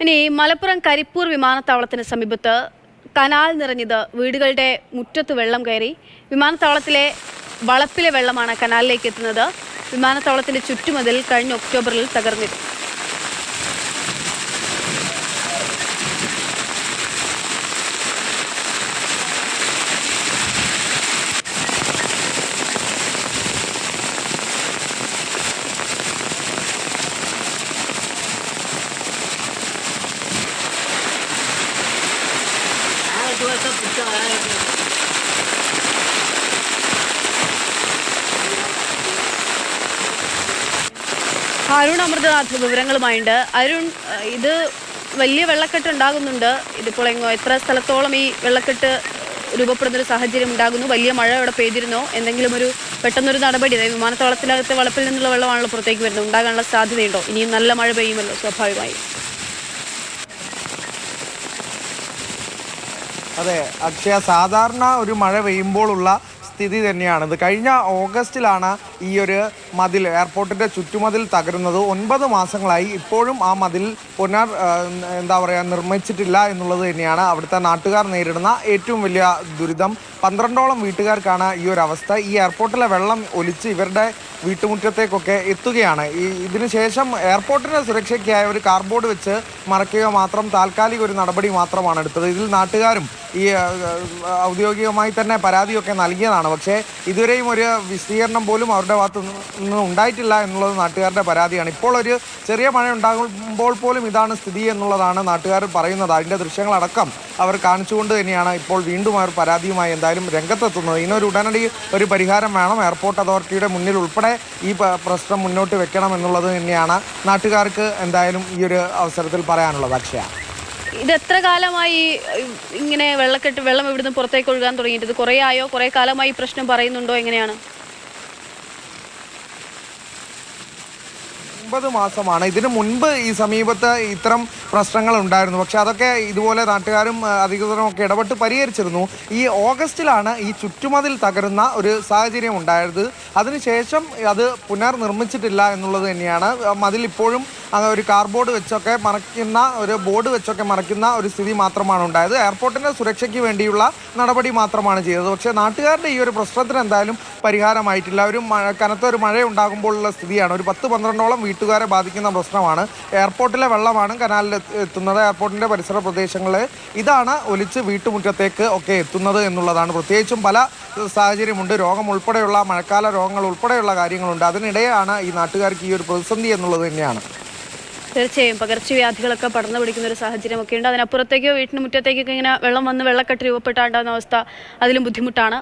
ഇനി മലപ്പുറം കരിപ്പൂർ വിമാനത്താവളത്തിന് സമീപത്ത് കനാൽ നിറഞ്ഞത് വീടുകളുടെ മുറ്റത്ത് വെള്ളം കയറി വിമാനത്താവളത്തിലെ വളപ്പിലെ വെള്ളമാണ് കനാലിലേക്ക് എത്തുന്നത്. വിമാനത്താവളത്തിന്റെ ചുറ്റുമതിൽ കഴിഞ്ഞ ഒക്ടോബറിൽ തകർന്നിരുന്നു. അരുൺ അമൃതനാഥ് വിവരങ്ങളുമായുണ്ട്. അരുൺ ഇത് വലിയ വെള്ളക്കെട്ട് ഉണ്ടാകുന്നുണ്ട്. ഇതിപ്പോൾ എങ്ങോ എത്ര സ്ഥലത്തോളം ഈ വെള്ളക്കെട്ട് രൂപപ്പെടുന്ന ഒരു സാഹചര്യം ഉണ്ടാകുന്നു? വലിയ മഴ ഇവിടെ പെയ്തിരുന്നോ? എന്തെങ്കിലും ഒരു പെട്ടെന്നൊരു നടപടി അതായത് വിമാനത്താവളത്തിനകത്തെ വളപ്പിൽ നിന്നുള്ള വെള്ളമാണല്ലോ പുറത്തേക്ക് വരുന്നത്. ഉണ്ടാകാനുള്ള സാധ്യതയുണ്ടോ? ഇനിയും നല്ല മഴ പെയ്യുമല്ലോ സ്വാഭാവികമായും. അതെ അക്ഷയ സാധാരണ ഒരു മഴ പെയ്യുമ്പോഴുള്ള സ്ഥിതി തന്നെയാണിത് കഴിഞ്ഞ ഓഗസ്റ്റിലാണ് ഈ ഒരു മതിൽ എയർപോർട്ടിന്റെ ചുറ്റുമതിൽ തകരുന്നത് ഒൻപത് മാസങ്ങളായി ഇപ്പോഴും ആ മതിൽ പുനർ എന്താ പറയുക നിർമ്മിച്ചിട്ടില്ല എന്നുള്ളത് തന്നെയാണ് അവിടുത്തെ നാട്ടുകാർ നേരിടുന്ന ഏറ്റവും വലിയ ദുരിതം. പന്ത്രണ്ടോളം വീട്ടുകാർക്കാണ് ഈ ഒരു അവസ്ഥ. ഈ എയർപോർട്ടിലെ വെള്ളം ഒലിച്ച് ഇവരുടെ വീട്ടുമുറ്റത്തേക്കൊക്കെ എത്തുകയാണ്. ഈ ഇതിനുശേഷം എയർപോർട്ടിന്റെ സുരക്ഷയ്ക്കായി ഒരു കാർബോർഡ് വെച്ച് മറയ്ക്കുക മാത്രം താൽക്കാലിക ഒരു നടപടി മാത്രമാണ് എടുത്തത്. ഇതിൽ നാട്ടുകാരും ഈ ഔദ്യോഗികമായി തന്നെ പരാതിയൊക്കെ നൽകിയതാണ്. പക്ഷേ ഇതുവരെയും ഒരു വിശദീകരണം പോലും അവരുടെ ഭാഗത്തു നിന്ന് ഉണ്ടായിട്ടില്ല എന്നുള്ളത് നാട്ടുകാരുടെ പരാതിയാണ്. ഇപ്പോൾ ഒരു ചെറിയ മഴ ഉണ്ടാകുമ്പോൾ പോലും ഇതാണ് സ്ഥിതി എന്നുള്ളതാണ് നാട്ടുകാർ പറയുന്നത്. അതിന്റെ ദൃശ്യങ്ങളടക്കം അവർ കാണിച്ചുകൊണ്ട് തന്നെയാണ് ഇപ്പോൾ വീണ്ടും അവർ പരാതിയുമായി എന്തായാലും രംഗത്തെത്തുന്നത്. ഇതിനൊരു ഉടനടി ഒരു പരിഹാരം വേണം. എയർപോർട്ട് അതോറിറ്റിയുടെ മുന്നിൽ ഉൾപ്പെടെ ഈ പ്രശ്നം മുന്നോട്ട് വെക്കണം എന്നുള്ളത് തന്നെയാണ് നാട്ടുകാർക്ക് എന്തായാലും ഈ ഒരു അവസരത്തിൽ പറയാനുള്ളത്. അക്ഷയ. ഇത് എത്ര കാലമായി ഇങ്ങനെ വെള്ളക്കെട്ട് വെള്ളം ഇവിടുന്ന് പുറത്തേക്ക് ഒഴുകാൻ തുടങ്ങിയിട്ട്? ഇത് കുറേ ആയോ? കുറേ കാലമായി പ്രശ്നം പറയുന്നുണ്ടോ? എങ്ങനെയാണ്? ഒമ്പത് മാസമാണ്. ഇതിനു മുൻപ് ഈ സമീപത്ത് ഇത്തരം പ്രശ്നങ്ങൾ ഉണ്ടായിരുന്നു പക്ഷെ അതൊക്കെ ഇതുപോലെ നാട്ടുകാരും അധികൃതരും ഒക്കെ ഇടപെട്ട് പരിഹരിച്ചിരുന്നു. ഈ ഓഗസ്റ്റിലാണ് ഈ ചുറ്റുമതിൽ തകരുന്ന ഒരു സാഹചര്യം ഉണ്ടായത്. അതിനുശേഷം അത് പുനർനിർമ്മിച്ചിട്ടില്ല എന്നുള്ളത് തന്നെയാണ്. മതിൽ ഇപ്പോഴും ആ, ഒരു കാർബോർഡ് വെച്ചൊക്കെ മറയ്ക്കുന്ന ഒരു ബോർഡ് വെച്ചൊക്കെ മറയ്ക്കുന്ന ഒരു സ്ഥിതി മാത്രമാണ് ഉണ്ടായത്. എയർപോർട്ടിന്റെ സുരക്ഷയ്ക്ക് വേണ്ടിയുള്ള നടപടി മാത്രമാണ് ചെയ്തത്. പക്ഷേ നാട്ടുകാരുടെ ഈ ഒരു പ്രശ്നത്തിന് എന്തായാലും പരിഹാരമായിട്ടില്ല. ഒരു മഴ കനത്ത ഒരു മഴ ഉണ്ടാകുമ്പോഴുള്ള സ്ഥിതിയാണ്. ഒരു പത്ത് പന്ത്രണ്ടോളം വീട്ടുകാരെ ബാധിക്കുന്ന പ്രശ്നമാണ്. എയർപോർട്ടിലെ വെള്ളമാണ് കനാലിൽ എത്തുന്നത്. എയർപോർട്ടിന്റെ പരിസര പ്രദേശങ്ങളിൽ ഇതാണ് ഒലിച്ച് വീട്ടുമുറ്റത്തേക്ക് ഒക്കെ എത്തുന്നത് എന്നുള്ളതാണ്. പ്രത്യേകിച്ചും പല സാഹചര്യമുണ്ട്. രോഗം ഉൾപ്പെടെയുള്ള മഴക്കാല രോഗങ്ങൾ ഉൾപ്പെടെയുള്ള കാര്യങ്ങളുണ്ട്. അതിനിടെയാണ് ഈ നാട്ടുകാർക്ക് ഈ ഒരു പ്രതിസന്ധി എന്നുള്ളത് തന്നെയാണ്. തീർച്ചയായും. പകർച്ചവ്യാധികളൊക്കെ പടർന്നു പിടിക്കുന്ന ഒരു സാഹചര്യമൊക്കെ ഉണ്ട് അതിനപ്പുറത്തേക്കോ വീട്ടിന് മുറ്റത്തേക്കൊക്കെ ഇങ്ങനെ വെള്ളം വന്ന് വെള്ളക്കെട്ട് രൂപപ്പെട്ടാണ്ടാകുന്ന അവസ്ഥ അതിലും ബുദ്ധിമുട്ടാണ്.